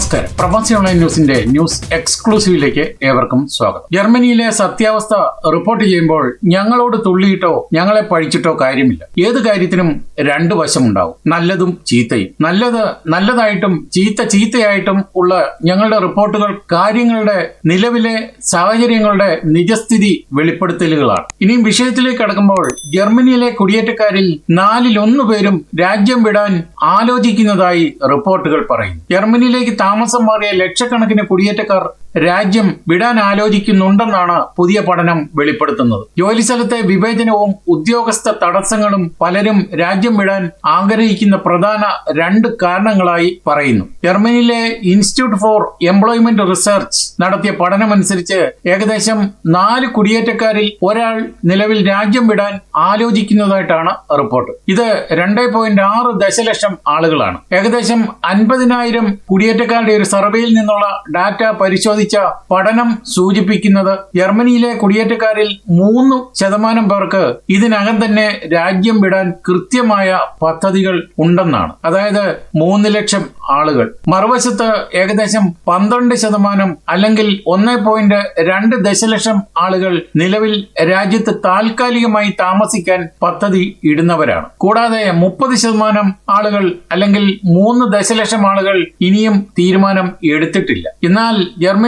നമസ്കാരം. പ്രവാസി ഓൺലൈൻ ന്യൂസിന്റെ ന്യൂസ് എക്സ്ക്ലൂസീവിലേക്ക് ഏവർക്കും സ്വാഗതം. ജർമ്മനിയിലെ സത്യാവസ്ഥ റിപ്പോർട്ട് ചെയ്യുമ്പോൾ ഞങ്ങളോട് തുള്ളിയിട്ടോ ഞങ്ങളെ പഴിച്ചിട്ടോ കാര്യമില്ല. ഏത് കാര്യത്തിനും രണ്ടു വശമുണ്ടാവും. നല്ലതും ചീത്തയും. നല്ലത് നല്ലതായിട്ടും ചീത്ത ചീത്തയായിട്ടും ഉള്ള ഞങ്ങളുടെ റിപ്പോർട്ടുകൾ കാര്യങ്ങളുടെ നിലവിലെ സാഹചര്യങ്ങളുടെ നിജസ്ഥിതി വെളിപ്പെടുത്തലുകളാണ്. ഇനിയും വിഷയത്തിലേക്ക് കടക്കുമ്പോൾ ജർമ്മനിയിലെ കുടിയേറ്റക്കാരിൽ നാലിൽ ഒന്ന് പേരും രാജ്യം വിടാൻ ആലോചിക്കുന്നതായി റിപ്പോർട്ടുകൾ പറയുന്നു. ജർമ്മനിയിലേക്ക് താമസം മാറിയ ലക്ഷക്കണക്കിന് കുടിയേറ്റക്കാർ രാജ്യം വിടാൻ ആലോചിക്കുന്നുണ്ടെന്നാണ് പുതിയ പഠനം വെളിപ്പെടുത്തുന്നത്. ജോലിസ്ഥലത്തെ വിവേചനവും ഉദ്യോഗസ്ഥ തടസ്സങ്ങളും പലരും രാജ്യം വിടാൻ ആഗ്രഹിക്കുന്ന പ്രധാന രണ്ട് കാരണങ്ങളായി പറയുന്നു. ജർമ്മനിയിലെ ഇൻസ്റ്റിറ്റ്യൂട്ട് ഫോർ എംപ്ലോയ്മെന്റ് റിസർച്ച് നടത്തിയ പഠനമനുസരിച്ച് ഏകദേശം നാല് കുടിയേറ്റക്കാരിൽ ഒരാൾ നിലവിൽ രാജ്യം വിടാൻ ആലോചിക്കുന്നതായിട്ടാണ് റിപ്പോർട്ട്. ഇത് രണ്ടേ പോയിന്റ് ആറ് ദശലക്ഷം ആളുകളാണ്. ഏകദേശം അൻപതിനായിരം കുടിയേറ്റക്കാരുടെ ഒരു സർവേയിൽ നിന്നുള്ള ഡാറ്റ പരിശോധിച്ച പഠനം സൂചിപ്പിക്കുന്നത് ജർമ്മനിയിലെ കുടിയേറ്റക്കാരിൽ മൂന്ന് ശതമാനം പേർക്ക് ഇതിനകം തന്നെ രാജ്യം വിടാൻ കൃത്യമായ പദ്ധതികൾ ഉണ്ടെന്നാണ്. അതായത് മൂന്ന് ലക്ഷം ആളുകൾ. മറുവശത്ത് ഏകദേശം പന്ത്രണ്ട് ശതമാനം അല്ലെങ്കിൽ ഒന്ന് പോയിന്റ് രണ്ട് ദശലക്ഷം ആളുകൾ നിലവിൽ രാജ്യത്ത് താൽക്കാലികമായി താമസിക്കാൻ പദ്ധതി ഇടുന്നവരാണ്. കൂടാതെ മുപ്പത് ശതമാനം ആളുകൾ അല്ലെങ്കിൽ മൂന്ന് ദശലക്ഷം ആളുകൾ ഇനിയും തീരുമാനം എടുത്തിട്ടില്ല. എന്നാൽ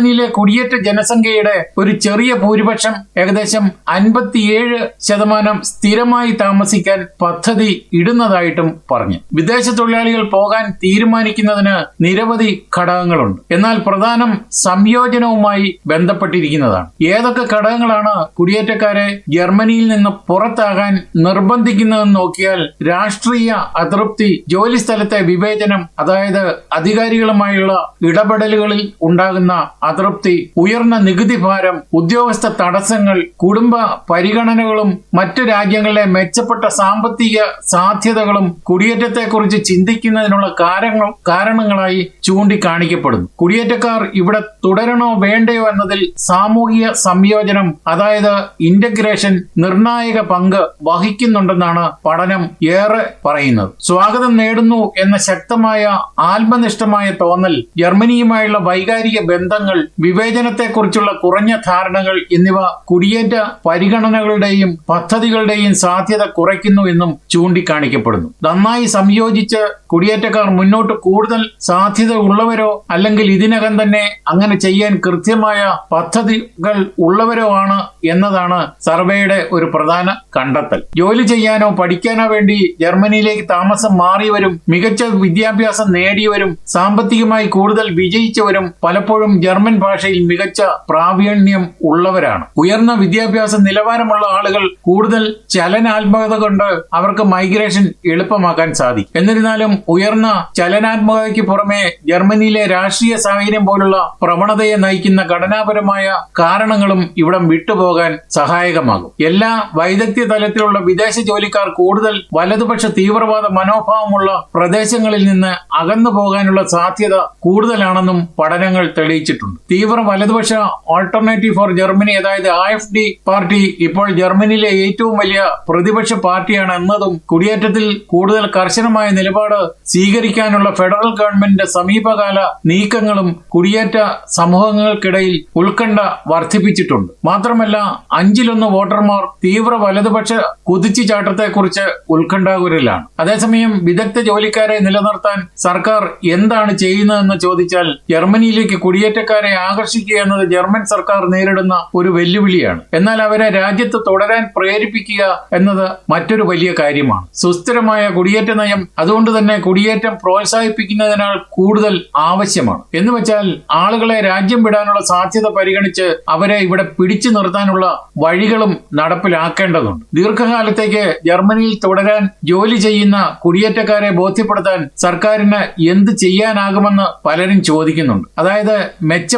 ജർമ്മനിയിലെ കുടിയേറ്റ ജനസംഖ്യയുടെ ഒരു ചെറിയ ഭൂരിപക്ഷം ഏകദേശം അൻപത്തിയേഴ് ശതമാനം സ്ഥിരമായി താമസിക്കാൻ പദ്ധതി ഇടുന്നതായിട്ടും പറഞ്ഞു. വിദേശ തൊഴിലാളികൾ പോകാൻ തീരുമാനിക്കുന്നതിന് നിരവധി ഘടകങ്ങളുണ്ട്. എന്നാൽ പ്രധാനം സംയോജനവുമായി ബന്ധപ്പെട്ടിരിക്കുന്നതാണ്. ഏതൊക്കെ ഘടകങ്ങളാണ് കുടിയേറ്റക്കാരെ ജർമ്മനിയിൽ നിന്ന് പുറത്താകാൻ നിർബന്ധിക്കുന്നതെന്ന് നോക്കിയാൽ രാഷ്ട്രീയ അതൃപ്തി ജോലി സ്ഥലത്തെ വിവേചനം അതായത് അധികാരികളുമായുള്ള ഇടപെടലുകളിൽ ഉണ്ടാകുന്ന അതൃപ്തി ഉയർന്ന നികുതി ഭാരം ഉദ്യോഗസ്ഥ തടസ്സങ്ങൾ കുടുംബ പരിഗണനകളും മറ്റു രാജ്യങ്ങളിലെ മെച്ചപ്പെട്ട സാമ്പത്തിക സാധ്യതകളും കുടിയേറ്റത്തെക്കുറിച്ച് ചിന്തിക്കുന്നതിനുള്ള കാരണങ്ങൾ കാരണങ്ങളായി ചൂണ്ടിക്കാണിക്കപ്പെടുന്നു. കുടിയേറ്റക്കാർ ഇവിടെ തുടരണോ വേണ്ടയോ എന്നതിൽ സാമൂഹിക സംയോജനം അതായത് ഇന്റഗ്രേഷൻ നിർണായക പങ്ക് വഹിക്കുന്നുണ്ടെന്നാണ് പഠനം ഏറെ പറയുന്നത്. സ്വാഗതം നേടുന്നു എന്ന ശക്തമായ ആത്മനിഷ്ഠമായ തോന്നൽ ജർമ്മനിയുമായുള്ള വൈകാരിക ബന്ധങ്ങൾ വിവേചനത്തെക്കുറിച്ചുള്ള കുറഞ്ഞ ധാരണകൾ എന്നിവ കുടിയേറ്റ പരിഗണനകളുടെയും പദ്ധതികളുടെയും സാധ്യത കുറയ്ക്കുന്നു എന്നും ചൂണ്ടിക്കാണിക്കപ്പെടുന്നു. നന്നായി സംയോജിച്ച് കുടിയേറ്റക്കാർ മുന്നോട്ട് കൂടുതൽ സാധ്യത ഉള്ളവരോ അല്ലെങ്കിൽ ഇതിനകം തന്നെ അങ്ങനെ ചെയ്യാൻ കൃത്യമായ പദ്ധതികൾ ഉള്ളവരോ ആണ് എന്നതാണ് സർവേയുടെ ഒരു പ്രധാന കണ്ടെത്തൽ. ജോലി ചെയ്യാനോ പഠിക്കാനോ വേണ്ടി ജർമ്മനിയിലേക്ക് താമസം മാറിയവരും മികച്ച വിദ്യാഭ്യാസം നേടിയവരും സാമ്പത്തികമായി കൂടുതൽ വിജയിച്ചവരും പലപ്പോഴും ഭാഷയിൽ മികച്ച പ്രാവീണ്യം ഉള്ളവരാണ്. ഉയർന്ന വിദ്യാഭ്യാസ നിലവാരമുള്ള ആളുകൾ കൂടുതൽ ചലനാത്മകത കൊണ്ട് അവർക്ക് മൈഗ്രേഷൻ എളുപ്പമാക്കാൻ സാധിക്കും. എന്നിരുന്നാലും ഉയർന്ന ചലനാത്മകതയ്ക്ക് പുറമെ ജർമ്മനിയിലെ രാഷ്ട്രീയ സാഹചര്യം പോലുള്ള പ്രവണതയെ നയിക്കുന്ന ഘടനാപരമായ കാരണങ്ങളും ഇവിടം വിട്ടുപോകാൻ സഹായകമാകും. എല്ലാ വൈദഗ്ധ്യ തലത്തിലുള്ള വിദേശ ജോലിക്കാർ കൂടുതൽ വലതുപക്ഷ തീവ്രവാദ മനോഭാവമുള്ള പ്രദേശങ്ങളിൽ നിന്ന് അകന്നു പോകാനുള്ള സാധ്യത കൂടുതലാണെന്നും പഠനങ്ങൾ തെളിയിച്ചിട്ടുണ്ട്. തീവ്ര വലതുപക്ഷ ഓൾട്ടർനേറ്റീവ് ഫോർ ജർമ്മനി അതായത് ആ എഫ് ഡി പാർട്ടി ഇപ്പോൾ ജർമ്മനിയിലെ ഏറ്റവും വലിയ പ്രതിപക്ഷ പാർട്ടിയാണ് എന്നതും കുടിയേറ്റത്തിൽ കൂടുതൽ കർശനമായ നിലപാട് സ്വീകരിക്കാനുള്ള ഫെഡറൽ ഗവൺമെന്റിന്റെ സമീപകാല നീക്കങ്ങളും കുടിയേറ്റ സമൂഹങ്ങൾക്കിടയിൽ ഉത്കണ്ഠ വർദ്ധിപ്പിച്ചിട്ടുണ്ട്. മാത്രമല്ല അഞ്ചിലൊന്ന് വോട്ടർമാർ തീവ്ര വലതുപക്ഷ കുതിച്ചുചാട്ടത്തെക്കുറിച്ച് ഉത്കണ്ഠാകുരലാണ്. അതേസമയം വിദഗ്ധ ജോലിക്കാരെ നിലനിർത്താൻ സർക്കാർ എന്താണ് ചെയ്യുന്നതെന്ന് ചോദിച്ചാൽ ജർമ്മനിയിലേക്ക് കുടിയേറ്റക്കാരെ ആകർഷിക്കുക എന്നത് ജർമ്മൻ സർക്കാർ നേരിടുന്ന ഒരു വെല്ലുവിളിയാണ്. എന്നാൽ അവരെ രാജ്യത്ത് തുടരാൻ പ്രേരിപ്പിക്കുക എന്നത് മറ്റൊരു വലിയ കാര്യമാണ്. സുസ്ഥിരമായ കുടിയേറ്റ നയം അതുകൊണ്ട് തന്നെ കുടിയേറ്റം പ്രോത്സാഹിപ്പിക്കുന്നതിനാൽ കൂടുതൽ ആവശ്യമാണ്. എന്ന് വെച്ചാൽ ആളുകളെ രാജ്യം വിടാനുള്ള സാധ്യത പരിഗണിച്ച് അവരെ ഇവിടെ പിടിച്ചു നിർത്താനുള്ള വഴികളും നടപ്പിലാക്കേണ്ടതുണ്ട്. ദീർഘകാലത്തേക്ക് ജർമ്മനിയിൽ തുടരാൻ ജോലി ചെയ്യുന്ന കുടിയേറ്റക്കാരെ ബോധ്യപ്പെടുത്താൻ സർക്കാരിന് എന്ത് ചെയ്യാനാകുമെന്ന് പലരും ചോദിക്കുന്നുണ്ട്. അതായത്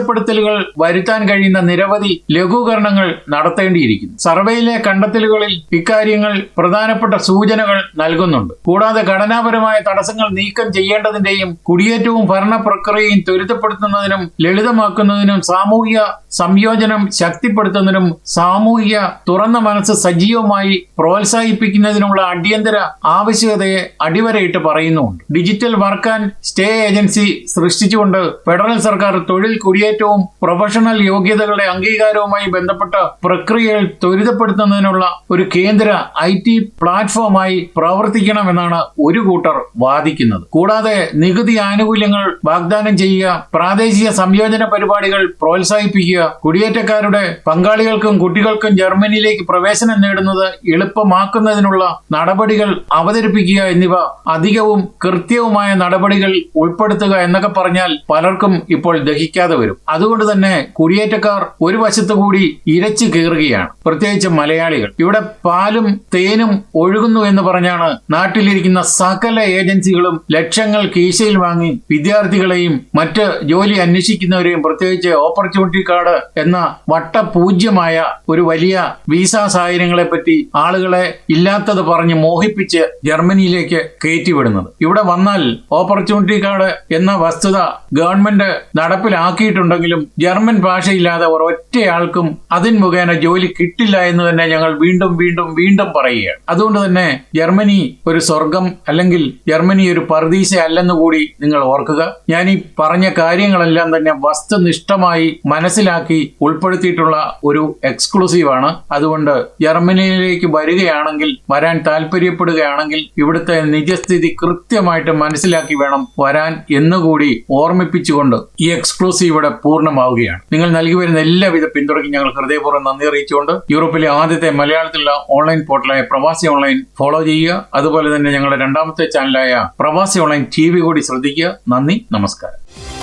മെച്ചപ്പെടുത്തലുകൾ വരുത്താൻ കഴിയുന്ന നിരവധി ലഘൂകരണങ്ങൾ നടത്തേണ്ടിയിരിക്കുന്നു. സർവേയിലെ കണ്ടെത്തലുകളിൽ ഇക്കാര്യങ്ങൾ പ്രധാനപ്പെട്ട സൂചനകൾ നൽകുന്നുണ്ട്. കൂടാതെ ഘടനാപരമായ തടസ്സങ്ങൾ നീക്കം ചെയ്യേണ്ടതിന്റെയും കുടിയേറ്റവും ഭരണ പ്രക്രിയയും ത്വരിതപ്പെടുത്തുന്നതിനും ലളിതമാക്കുന്നതിനും സാമൂഹിക സംയോജനം ശക്തിപ്പെടുത്തുന്നതിനും സാമൂഹിക തുറന്ന മനസ്സ് സജീവമായി പ്രോത്സാഹിപ്പിക്കുന്നതിനുള്ള അടിയന്തര ആവശ്യകതയെ അടിവരയിട്ട് പറയുന്നുണ്ട്. Digital work and stay agency സൃഷ്ടിച്ചുകൊണ്ട് federal സർക്കാർ തൊഴിൽ കുടിയേറ്റവും പ്രൊഫഷണൽ യോഗ്യതകളുടെ അംഗീകാരവുമായി ബന്ധപ്പെട്ട പ്രക്രിയകൾ ത്വരിതപ്പെടുത്തുന്നതിനുള്ള ഒരു കേന്ദ്ര ഐ ടി പ്ലാറ്റ്ഫോമായി പ്രവർത്തിക്കണമെന്നാണ് ഒരു കൂട്ടർ വാദിക്കുന്നത്. കൂടാതെ നികുതി ആനുകൂല്യങ്ങൾ വാഗ്ദാനം ചെയ്യുക പ്രാദേശിക സംയോജന പരിപാടികൾ പ്രോത്സാഹിപ്പിക്കുക കുടിയേറ്റക്കാരുടെ പങ്കാളികൾക്കും കുട്ടികൾക്കും ജർമ്മനിയിലേക്ക് പ്രവേശനം നേടുന്നത് എളുപ്പമാക്കുന്നതിനുള്ള നടപടികൾ അവതരിപ്പിക്കുക എന്നിവ അധികവും കൃത്യവുമായ നടപടികൾ ഉൾപ്പെടുത്തുക എന്നൊക്കെ പറഞ്ഞാൽ പലർക്കും ഇപ്പോൾ ദഹിക്കാതെ വരും. അതുകൊണ്ട് തന്നെ കുടിയേറ്റക്കാർ ഒരു വശത്തു കൂടി ഇരച്ചു കയറുകയാണ്. പ്രത്യേകിച്ച് മലയാളികൾ. ഇവിടെ പാലും തേനും ഒഴുകുന്നു എന്ന് പറഞ്ഞാണ് നാട്ടിലിരിക്കുന്ന സകല ഏജൻസികളും ലക്ഷങ്ങൾ കീശയിൽ വാങ്ങി വിദ്യാർത്ഥികളെയും മറ്റ് ജോലി അന്വേഷിക്കുന്നവരെയും പ്രത്യേകിച്ച് ഓപ്പർച്യൂണിറ്റി കാർഡ് എന്ന വട്ടപൂജ്യമായ ഒരു വലിയ വിസ സാഹചര്യങ്ങളെ പറ്റി ആളുകളെ ഇല്ലാത്തത് പറഞ്ഞ് മോഹിപ്പിച്ച് ജർമ്മനിയിലേക്ക് കയറ്റിവിടുന്നത്. ഇവിടെ വന്നാൽ ഓപ്പർച്യൂണിറ്റി കാർഡ് എന്ന വസ്തുത ഗവൺമെന്റ് നടപ്പിലാക്കിയിട്ടുണ്ടെങ്കിലും ജർമ്മൻ ഭാഷയില്ലാതെ ഒരൊറ്റയാൾക്കും അതിൻ മുഖേന ജോലി കിട്ടില്ല എന്ന് തന്നെ ഞങ്ങൾ വീണ്ടും വീണ്ടും വീണ്ടും പറയുകയാണ്. അതുകൊണ്ട് തന്നെ ജർമ്മനി ഒരു സ്വർഗം അല്ലെങ്കിൽ ജർമ്മനി ഒരു പർദീസ അല്ലെന്ന് കൂടി നിങ്ങൾ ഓർക്കുക. ഞാൻ ഈ പറഞ്ഞ കാര്യങ്ങളെല്ലാം തന്നെ വസ്തുനിഷ്ഠമായി മനസ്സിലാക്കി ഉൾപ്പെടുത്തിയിട്ടുള്ള ഒരു എക്സ്ക്ലൂസീവ് ആണ്. അതുകൊണ്ട് ജർമ്മനിയിലേക്ക് വരികയാണെങ്കിൽ വരാൻ താല്പര്യപ്പെടുകയാണെങ്കിൽ ഇവിടുത്തെ നിജസ്ഥിതി കൃത്യമായിട്ട് മനസ്സിലാക്കി വേണം വരാൻ എന്നുകൂടി ഓർമ്മിപ്പിച്ചുകൊണ്ട് ഈ എക്സ്ക്ലൂസീവ് ഇവിടെ പൂർണമാവുകയാണ്. നിങ്ങൾ നൽകി വരുന്ന എല്ലാവിധ പിന്തുണയ്ക്കും ഞങ്ങൾ ഹൃദയപൂർവം നന്ദി അറിയിച്ചുകൊണ്ട് യൂറോപ്പിലെ ആദ്യത്തെ മലയാളത്തിലുള്ള ഓൺലൈൻ പോർട്ടലായ പ്രവാസി ഓൺലൈൻ ഫോളോ ചെയ്യുക. അതുപോലെ തന്നെ ഞങ്ങളുടെ രണ്ടാമത്തെ ചാനലായ പ്രവാസി ഓൺലൈൻ ടി വി കൂടി ശ്രദ്ധിക്കുക. നന്ദി നമസ്കാരം.